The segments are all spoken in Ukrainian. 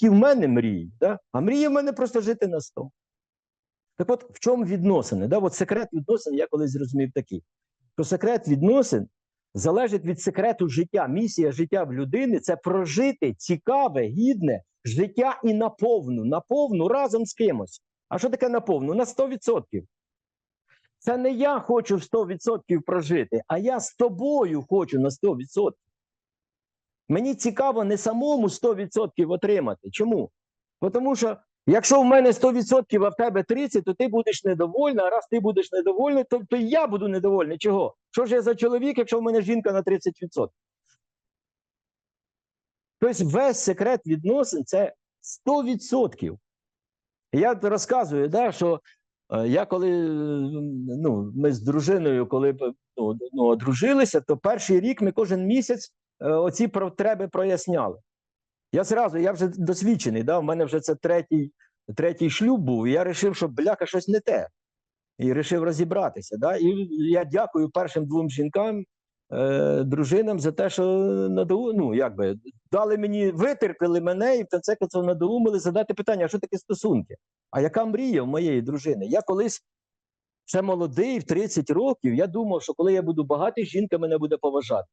які в мене мрії, да? а мрії в мене просто жити на 100. Так от, в чому відносини? Да? От секрет відносин я колись зрозумів такий, що секрет відносин залежить від секрету життя. Місія життя в людини це прожити цікаве, гідне життя і наповну, наповну разом з кимось. А що таке наповну? На 100%. Це не я хочу 100% прожити, а я з тобою хочу на 100%. Мені цікаво не самому 100% отримати. Чому? Тому що якщо в мене 100%, а в тебе 30%, то ти будеш недовольна, а раз ти будеш недовольний, то, то я буду недовольний. Чого? Що ж я за чоловік, якщо в мене жінка на 30%? Тобто весь секрет відносин це 100%. Я розказую, да, що е, я коли е, ну, ми з дружиною, коли ну, ну, одружилися, то перший рік ми кожен місяць оці потреби проясняли. Я зразу, я вже досвідчений, да, в мене вже це третій, третій шлюб був, і я вирішив, що бляха щось не те. І вирішив розібратися. Да? І я дякую першим двом жінкам, е, дружинам за те, що надау, ну, якби, дали мені, витерпіли мене і в кінці концов надоумили задати питання, а що таке стосунки? А яка мрія в моєї дружини? Я колись ще молодий, в 30 років, я думав, що коли я буду багатий, жінка мене буде поважати.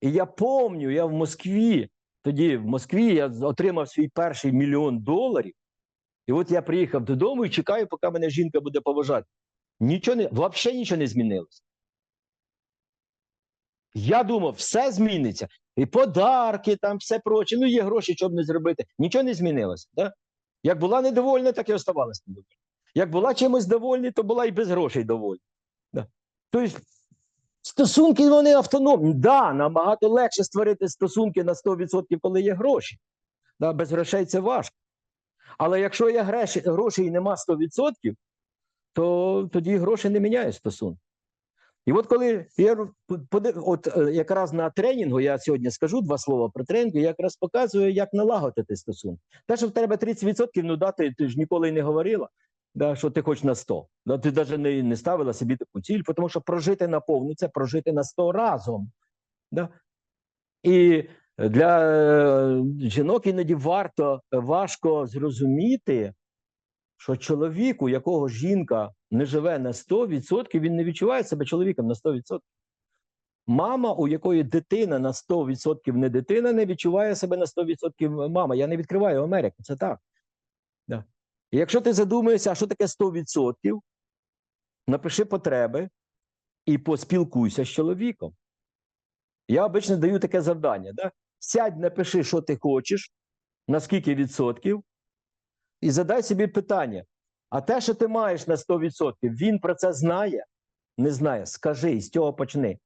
І я пам'ятаю, я в Москві, тоді в Москві я отримав свій перший мільйон доларів. І от я приїхав додому і чекаю, поки мене жінка буде поважати. Нічого не, взагалі нічого не змінилося. Я думав, все зміниться. І подарки, там все проче. Ну, є гроші, щоб не зробити. Нічого не змінилося. Да? Як була недовольна, так і оставалася недовольна. Як була чимось довольна, то була і без грошей довольна. Да. Тобто, стосунки вони автономні. Да, набагато легше створити стосунки на 100%, коли є гроші. Да, без грошей це важко. Але якщо є гроші, гроші і нема 100%, то тоді гроші не міняють стосунки. І от коли я от е, якраз на тренінгу, я сьогодні скажу два слова про тренінг, я якраз показую, як налагодити стосунки. Те, що в тебе 30%, ну дати, ти ж ніколи не говорила, да, що ти хочеш на 100. Да, ти навіть не, не ставила собі таку ціль, тому що прожити наповну це прожити на 100 разом. Да? І для е, жінок іноді варто важко зрозуміти, що чоловік, у якого жінка не живе на 100%, він не відчуває себе чоловіком на 100%. Мама, у якої дитина на 100% не дитина, не відчуває себе на 100% мама. Я не відкриваю Америку, це так. І якщо ти задумаєшся, а що таке 100%, напиши потреби і поспілкуйся з чоловіком. Я обично даю таке завдання. Да? Сядь, напиши, що ти хочеш, на скільки відсотків, і задай собі питання: а те, що ти маєш на 100%, він про це знає? Не знає. Скажи, з цього почни.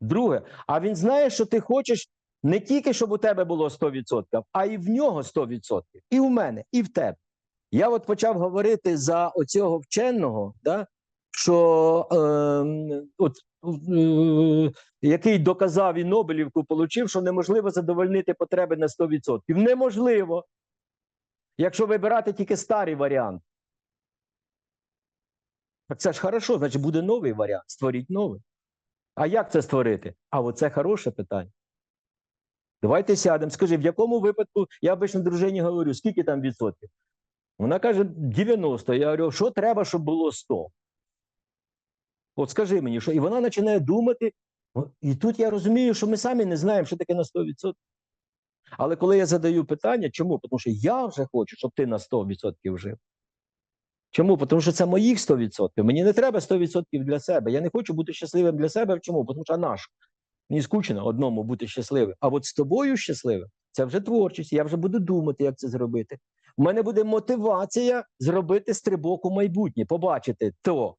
Друге, а він знає, що ти хочеш не тільки, щоб у тебе було 100%, а і в нього 100%. І в мене, і в тебе. Я от почав говорити за оцього вченого, да, що е, от, е, який доказав і Нобелівку отримав, що неможливо задовольнити потреби на 100%. Неможливо. Якщо вибирати тільки старий варіант. Так це ж хорошо, значить буде новий варіант. Створіть новий. А як це створити? А оце хороше питання. Давайте сядемо. Скажи, в якому випадку, я обично дружині говорю, скільки там відсотків? Вона каже 90. Я говорю, що треба, щоб було 100? От скажи мені, що і вона починає думати. І тут я розумію, що ми самі не знаємо, що таке на 100%. Але коли я задаю питання, чому? Тому що я вже хочу, щоб ти на 100% жив. Чому? Тому що це моїх 100%. Мені не треба 100% для себе. Я не хочу бути щасливим для себе. Чому? Тому що наш. Мені скучно одному бути щасливим. А от з тобою щасливим це вже творчість. Я вже буду думати, як це зробити. У мене буде мотивація зробити стрибок у майбутнє, побачити то,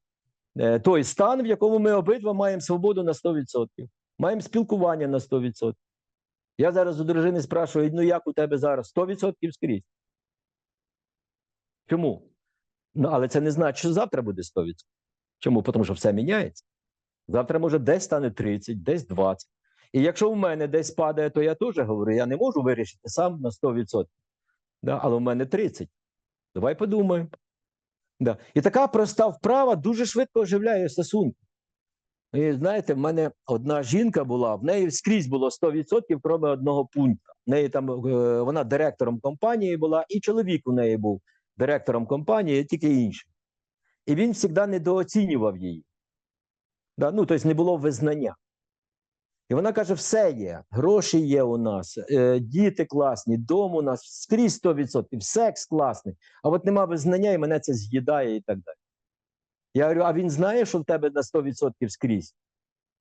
е, той стан, в якому ми обидва маємо свободу на 100%, маємо спілкування на 100%. Я зараз у дружини спрашую, ну як у тебе зараз? 100% скрізь. Чому? Ну, але це не значить, що завтра буде 100%. Чому? Тому що все міняється. Завтра, може, десь стане 30, десь 20. І якщо в мене десь падає, то я теж говорю, я не можу вирішити сам на 100%. Да? Але в мене 30. Давай подумаємо. Да. І така проста вправа дуже швидко оживляє стосунки. І знаєте, в мене одна жінка була, в неї скрізь було 100%, крім одного пункту. В неї там е, вона директором компанії була, і чоловік у неї був директором компанії, тільки інший. І він завжди недооцінював її. Да? Ну, тобто не було визнання. І вона каже: все є, гроші є у нас, е, діти класні, дом у нас, скрізь 100%, секс класний. А от нема визнання, і мене це з'їдає і так далі. Я говорю, а він знає, що в тебе на 100% скрізь?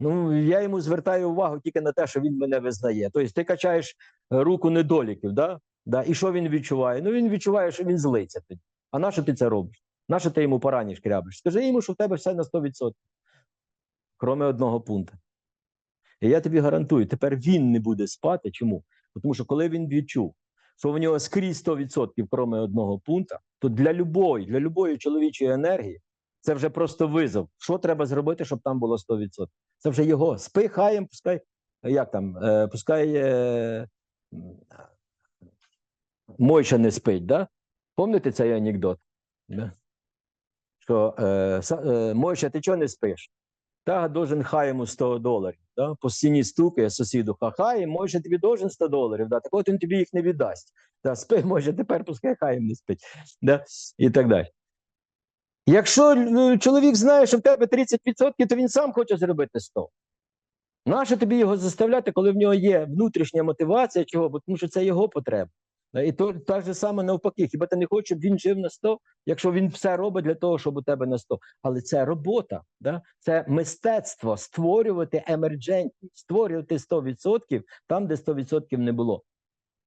Ну, я йому звертаю увагу тільки на те, що він мене визнає. Тобто ти качаєш руку недоліків, да? Да? і що він відчуває? Ну, він відчуває, що він злиться тоді. А на що ти це робиш? На що ти йому порані шкрябиш? Скажи йому, що в тебе все на 100%, крім одного пункту. І я тобі гарантую, тепер він не буде спати. Чому? Тому що коли він відчув, що в нього скрізь 100%, крім одного пункту, то для любої, для любої чоловічої енергії це вже просто визов. Що треба зробити, щоб там було 100%? Це вже його. Спи, хаєм, пускай, як там, е, пускай е, Мойша не спить, да? Пам'ятаєте цей анекдот? Да? Що е, е, Мойша, ти чого не спиш? Та должен хай йому 100 доларів. Да? По стіні стукає сусіду, ха-ха, і Мойша тобі должен 100 доларів. Да? Так от він тобі їх не віддасть. Да? Спи, Мойша, тепер пускай хай не спить. Да? І так далі. Якщо ну, чоловік знає, що в тебе 30%, то він сам хоче зробити 100%. Нащо тобі його заставляти, коли в нього є внутрішня мотивація, чого? Бо тому що це його потреба. І то так же саме навпаки. Хіба ти не хочеш, щоб він жив на 100, якщо він все робить для того, щоб у тебе на 100. Але це робота, да? це мистецтво створювати емерджентність, створювати 100% там, де 100% не було.